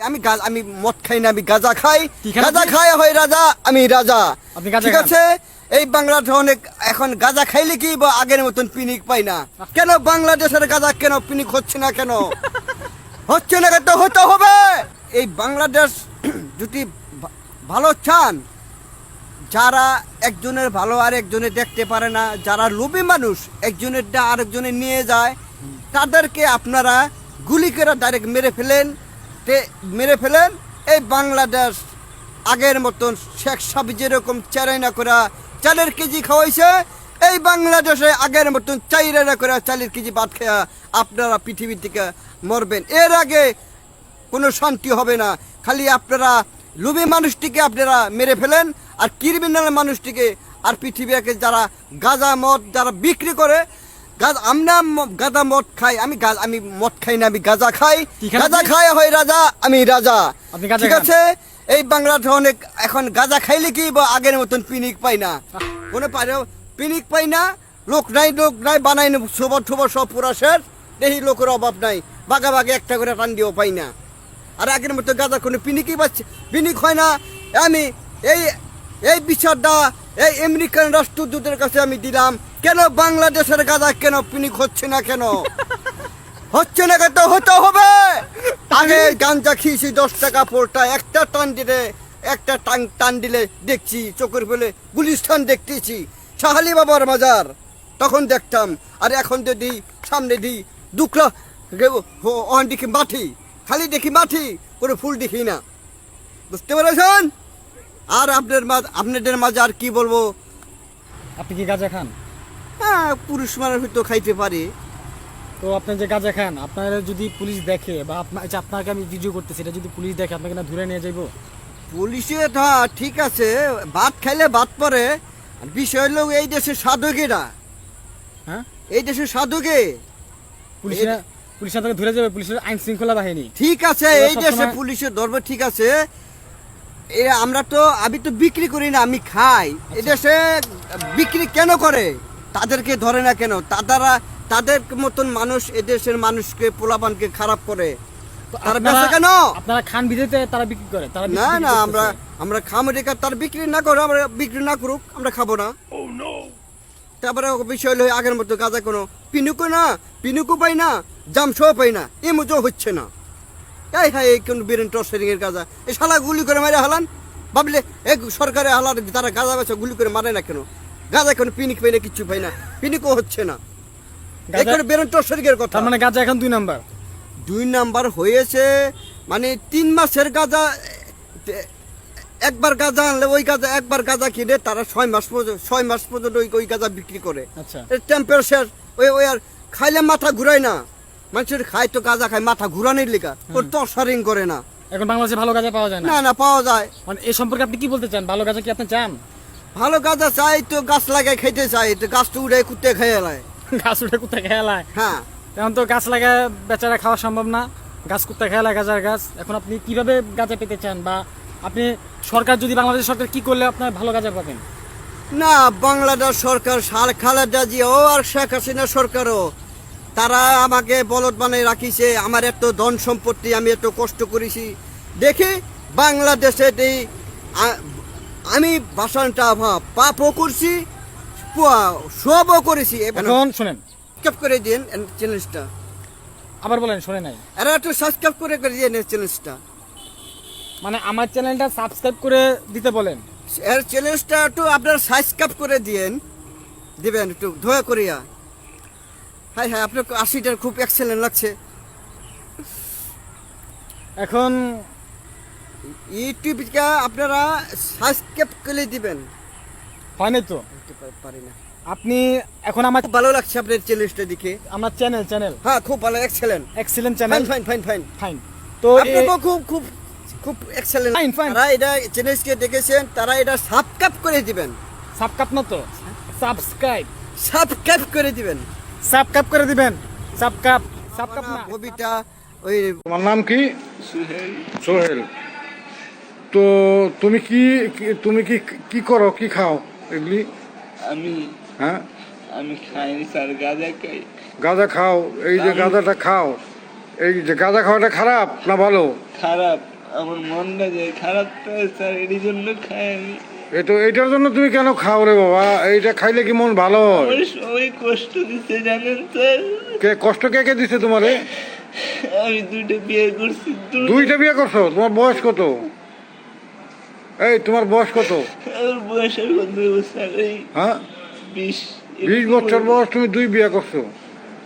আমি আমি মদ খাই না আমি গাঁজা খাই। গাঁজা খাই হয় রাজা আমি রাজা। ঠিক আছে? এই বাংলাদেশে অনেক এখন গাঁজা খাইলে কি বা আগের মতন পিনিক পাই না? কেন বাংলাদেশের গাঁজা কেন পিনিক হচ্ছে না কেন? হচ্ছে না কেন? হতে হবে। এই বাংলাদেশ যদি ভালো চান যারা একজনের ভালো আর একজনে দেখতে পারে না যারা লোভী মানুষ একজনেরটা আরেকজনে নিয়ে যায় তাদেরকে আপনারা গুলি করে ডাইরেক্ট মেরে ফেলেন। তে মেরে ফেলেন। এই বাংলাদেশ আগের মতন শেখ সাহেব যেরকম চারাইনা করে চালের কেজি খাওয়াইছে, এই বাংলাদেশে আগের মতন চাইরাইনা করা চালের কেজি ভাত খেয়া আপনারা পৃথিবী থেকে মরবেন। এর আগে কোনো শান্তি হবে না। খালি আপনারা লুবি মানুষটিকে আপনারা মেরে ফেলেন আর ক্রিমিনাল মানুষটিকে আর পৃথিবীকে যারা গাঁজা মদ যারা বিক্রি করে গাঁজা আমরা গাঁজা মদ খাই আমি গা- আমি মদ খাই না আমি গাঁজা খাই। গাঁজা খাই হয় রাজা আমি রাজা। ঠিক আছে? এই বাংলাদেশে অনেক এখন গাঁজা খাইলে কি বা আগের মতন পিনিক পাই না? কোনো পারে পিনিক পাই না লোক নাই লোক নাই বানাই না সবার ঠোবার সব পুরা শেষ দেখি লোকের অভাব নাই বাগা বাগে একটা করে টান দিয়েও পাই না। আর আগের মতো গাঁজা কোনো পিনিকই পাচ্ছে পিনিক হয় না। আমি এই এই বিচারটা এই আমেরিকান রাষ্ট্রদূতের কাছে আমি দিলাম কেন বাংলাদেশের গাঁজা কেন পিনিক হচ্ছে না কেন? হচ্ছে না কেন হতে হবে। আগে গাঞ্জা খেয়েছি দশ টাকা পোলটা একটা টান দিলে একটা টান টান দিলে দেখছি চোখের ফেলে গুলিস্তান দেখতেছি। সাহালি বাবার মাজার তখন দেখতাম। আর এখন যদি সামনে দিই দুকলা অন দেখি মাটি খালি দেখি মাটি কোনো ফুল দেখি না। বুঝতে পেরেছেন? আর আপনার মাঝ আপনাদের মাঝে আর কি বলব? আপনি কি গাঁজা খান? হ্যাঁ পুরুষ মানুষ হয়তো খাইতে পারে। তো আপনি যে গাঁজা খান আপনার যদি পুলিশ দেখে বা আপনার যে আপনাকে আমি ভিডিও করতেছি এটা যদি পুলিশ দেখে আপনাকে না ধরে নিয়ে যাইবো? পুলিশে হ্যাঁ ঠিক আছে ভাত খাইলে ভাত পরে বিষয় হলো এই দেশের সাধকেরা। হ্যাঁ? এই দেশের সাধকে। পুলিশরা পুলিশ আপনাকে ধরে যাবে পুলিশের আইন শৃঙ্খলা বাহিনী। ঠিক আছে এই দেশে পুলিশের ধরবে ঠিক আছে। এ আমরা তো আমি তো বিক্রি করি না আমি খাই। এই দেশে বিক্রি কেন করে? তাদেরকে ধরে না কেন? তারা তাদের মতন মানুষ এদেশের মানুষকে পোলাপানকে খারাপ করে। তারা বেচে কেন? আপনারা খান বিদেতে তারা বিক্রি করে তারা না না আমরা আমরা খামো রেখা তার বিক্রি না করে আমরা বিক্রি না করুক আমরা খাব না। তারপরে বিষয় হলো আগের মতো গাঁজা কোনো পিনুকো না পিনুকো পাই না জামসও পাই না এ মতো হচ্ছে না। এই হ্যাঁ এই কোন বীরেন টর্সারিং গাঁজা। এই শালা গুলি করে মারে হালান। ভাবলে এক সরকারে হালার তারা গাঁজা বেচা গুলি করে মারে না কেন? গাঁজা কোনো পিনিক পাই না কিচ্ছু পাই না। পিনিকও হচ্ছে না। করে বীরেন কথা। মানে গাঁজা এখন দুই নাম্বার? দুই নাম্বার হয়েছে মানে তিন মাসের গাঁজা একবার গাঁজা আনলে ওই গাঁজা একবার গাঁজা কিনে তারা ছয় মাস পর্যন্ত ছয় মাস পর্যন্ত ওই ওই গাঁজা বিক্রি করে। আচ্ছা। টেম্পারেচার ওই ওই আর খাইলে মাথা ঘুরায় না। মানুষের খায় তো গাঁজা খায় মাথা ঘুরানোর লেখা ওর তো অসারিং করে না। এখন বাংলাদেশে ভালো গাঁজা পাওয়া যায় না? না না পাওয়া যায়। মানে এই সম্পর্কে আপনি কি বলতে চান? ভালো গাঁজা কি আপনি চান? ভালো গাঁজা চাই তো গাছ লাগাই খাইতে চাই তো গাছটা উড়ে কুত্তে খেয়ে গাছ উঠে কোথায় খেয়ালায় হ্যাঁ। এখন তো গাছ লাগায় বেচারা খাওয়া সম্ভব না। গাছ কুত্তা খেয়ালায় গাজার গাছ। এখন আপনি কীভাবে গাঁজা পেতে চান? বা আপনি সরকার যদি বাংলাদেশ সরকার কি করলে আপনার ভালো গাঁজা পাবেন? না বাংলাদেশ সরকার সার খালেদা জিয়াও আর শেখ হাসিনা সরকারও। তারা আমাকে বলদ বানাই রাখিছে আমার এত ধন সম্পত্তি আমি এত কষ্ট করেছি। দেখি বাংলাদেশে এই আমি ভাষণটা পাপও করছি সবও করেছি। এখন শুনেন। সাবস্ক্রাইব করে দিন চ্যানেলটা আবার বলেন শুনে নাই। এরা একটু সাবস্ক্রাইব করে করে দিন চ্যানেলটা মানে আমার চ্যানেলটা সাবস্ক্রাইব করে দিতে বলেন। এর চ্যানেলটা একটু আপনারা সাবস্ক্রাইব করে দিয়েন। দিবেন একটু দয়া করিয়া। হ্যাঁ হ্যাঁ আপনার আশিটার খুব এক্সেলেন্ট লাগছে। এখন ইউটিউবটা আপনারা সাবস্ক্রাইব করে দিবেন। হয়নি তো? পারি না। আপনি এখন আমার খুব ভালো লাগছে আপনার চ্যানেলটা দেখে। আমার চ্যানেল চ্যানেল হ্যাঁ খুব ভালো excellent excellent channel fine fine fine fine তো আপনাকেও খুব খুব খুব এক্সেলেন্ট Fine, fine. তারা এটা চ্যানেলকে দেখেছেন তারা এটা সাবস্ক্রাইব করে দিবেন। সাবকাপ না তো? সাবস্ক্রাইব সাবস্ক্রাইব করে দিবেন। সাবকাপ করে দিবেন। সাবকাপ সাবকাপ না। কবিতা ওই তোমার নাম কি? সোহেল। সোহেল। তো তুমি কি তুমি কি কি করো কি খাও এগুলি? আমি হ্যাঁ? আমি খাইনি স্যার গাঁজা খাই। গাঁজা খাও এই যে গাঁজাটা খাও এই যে গাঁজা খাওয়াটা খারাপ না ভালো? খারাপ আমার মনটা যায় খারাপ তো স্যার এর জন্য খাই আমি এটা এটার জন্য তুমি কেন খাও রে বাবা? এইটা খাইলে কি মন ভালো হয়? সবাই কষ্ট দিচ্ছে জানেন স্যার। কে কষ্ট কে কে দিছে তোমারে? আমি দুইটা বিয়ে করছি দুইটা বিয়ে করছ? তোমার বয়স কত? এই তোমার বয়স কত? বয়স হ্যাঁ? বিশ বিশ বছর বয়স তুমি দুই বিয়ে করছ।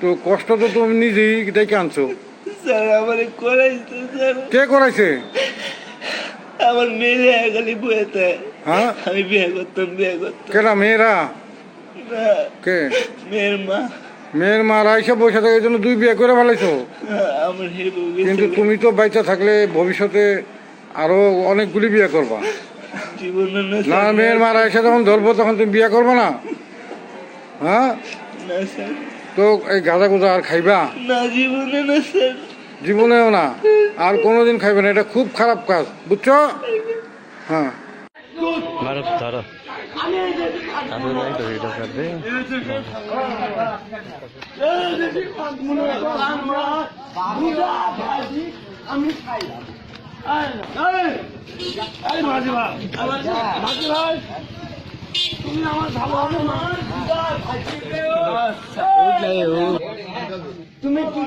তো কষ্ট তো তুমি নিজেই ডেকে আনছো। স্যার আমার কে করাইছে? আমার মেয়ে খালি বইতে হ্যাঁ? আমি বিয়ে করতাম বিয়ে করতাম। কেনা মেয়েরা? কে? মেয়ের মা। মেয়ের মারা এসে বসে থাকে এই জন্য দুই বিয়ে করে ফেলাইছো। আমার কিন্তু তুমি তো বাইচা থাকলে ভবিষ্যতে আরও অনেকগুলি বিয়ে করবা। জীবনে না না মেয়ের মারা এসে যখন ধরবো তখন তুমি বিয়ে করবে না? হ্যাঁ? তো এই গাঁজা গুঁজা আর খাইবা? জীবনেও না। আর কোনোদিন খাইবে না এটা খুব খারাপ কাজ বুঝছ? হ্যাঁ। তারপরে নাই তো ভিডিও করবে তুমি কি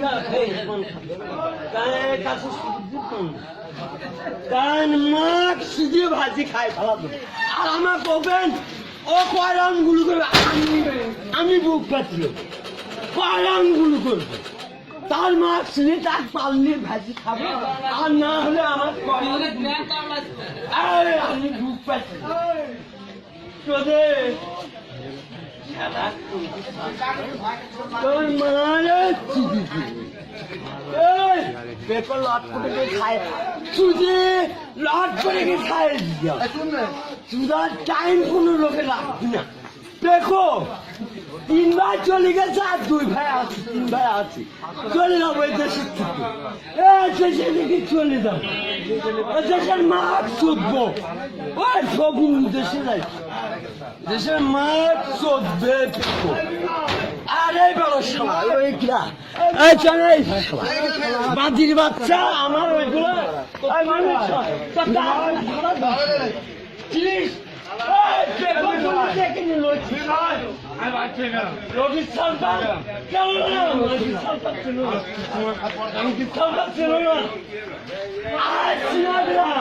সুজিয়ে ভাজি খাই ভালো আর আমার বলবেন ও কয়রামগুলো করবে আমি আমি বুক পাচ্ছিল কয়রামগুলো করবে তার মাছ শুনে তার পাল্লির ভাজি খাবে। আর না হলে আমার আমি বুক পাচ্ছি তোদের তোর মারে পেপার লট করে খায়। সুজি লট করে খায়। টাইম কোনো লোকে রাখবি না। দেখো তিন ভাই চলে গেছে আর দুই ভাই আছে তিন ভাই আছে চলে যাব এই দেশের থেকে এ দেশে দিকে চলে যাব এ দেশের মাঠ চুদবো ওই সবিন দেশে যাই দেশের মাঠ চোদ্দে আরে বড় ওইগুলা এই চলে এই সবাই। বাজির বাচ্চা আমার ওইগুলো ওই মানুষ সব দাঁড়া, দাঁড়া, দাঁড়া। চিনিস? এই পেপারগুলো দেখে নিল, ঠিক আছে? রবি সরকার কেমন না? রবি সরকার ছিল না। রবি সরকার ছিল না। আর সিনারা,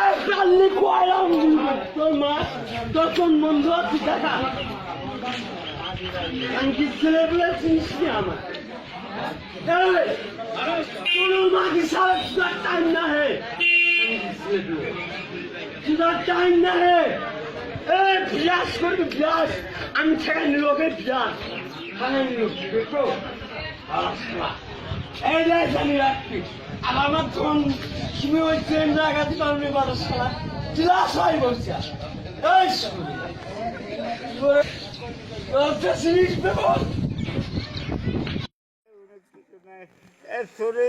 এই পাল্লি কোয়ালাম তোর মা তোর কোন বন্ধু আছে দেখা আমি কি ছেলেবেলা চিনিস নি আমার এই, না না বিয়াস করবি বিয়াস। আমি নিল ওকে বিয়াস। ঠেকাই নিল দেখো? আল্লাহ। এই দেখ আমি রাখবি। আর আমার তখন তুমি ওই ট্রেন জায়গা দিতে পারবি বারো সালা ক্লাস হয় বলছি এই চলে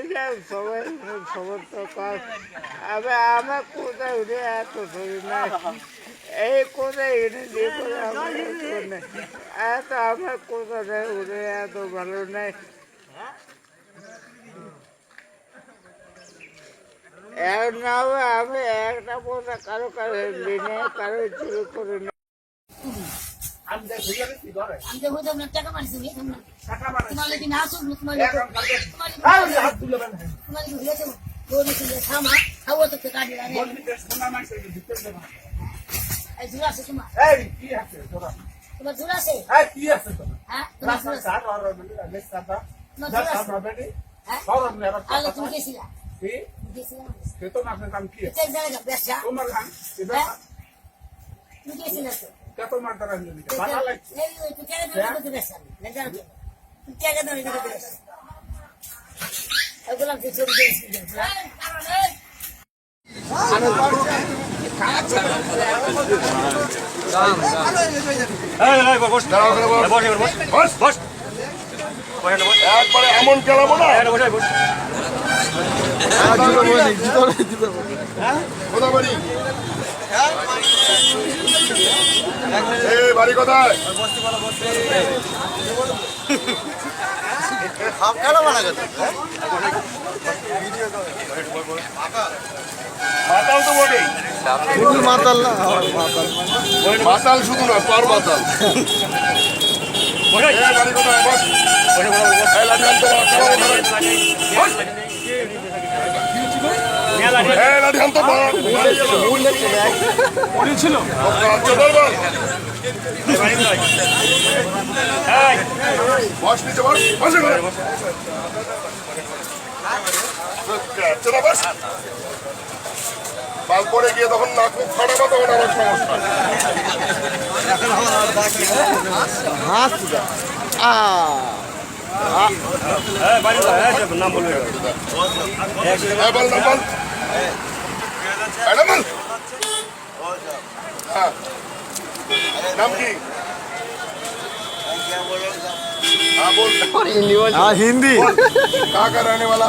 আমার কোথায় এত শরীর নাই? এই কোথায় এনে দিয়ে করে আমার এত নেই এত আমার কোথায় উঠে এত ভালো নাই এক না আমি একটা কারও কারও দিনে কারও চুরি করে নেই আমি দেখো যে আপনার টাকা মারছি তোমার লাগি না আসুক তোমার তোমার লাগি তোমার লাগি হয়েছে দৌড়ে চলে থামা খাব তো কে কাটি রানে এই ঝুলা আছে তোমার তোমার ঝুলা আছে। হ্যাঁ তোমার ঝুলা আছে তোমার ঝুলা আছে। হ্যাঁ? আলো তুমি গেছিলা? গেছিলা চেক জায়গা বেশা হ্যাঁ? তুমি গেছিলা তো? এই ওই কেন করতে বেশা না জানো তুই কেন দাঁড়িয়ে করতে বেশা? ওগুলো তুই চলে গেছিস একবারে এমন খেলাবো না বাড়ি কোথায় মাতাল তো বটেই। মাতাল না মাতাল। শুধু না পার মাতাল। বল। বস নিচে বস। বস এখানে। আচ্ছা, না, বস। বাল পরে গিয়ে তখন নাক মুখ ফাটাবো তখন আমার সমস্যা হাস আ হ্যাঁ বল নাম বল হ্যাঁ, নাম বল হ্যাঁ নাম কি हाँ बोल हाँ हिंदी कहाँ का रहने वाला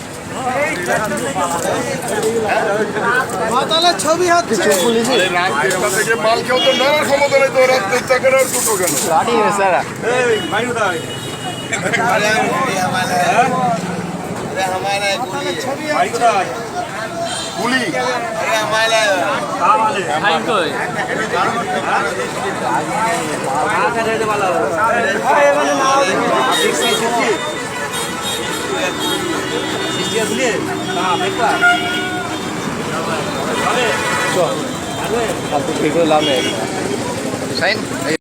মাতালের ছবি হচ্ছে। থেকে মাল কেউ তো নানার ক্ষমতা নেই তো ভালো চল লাভ নেই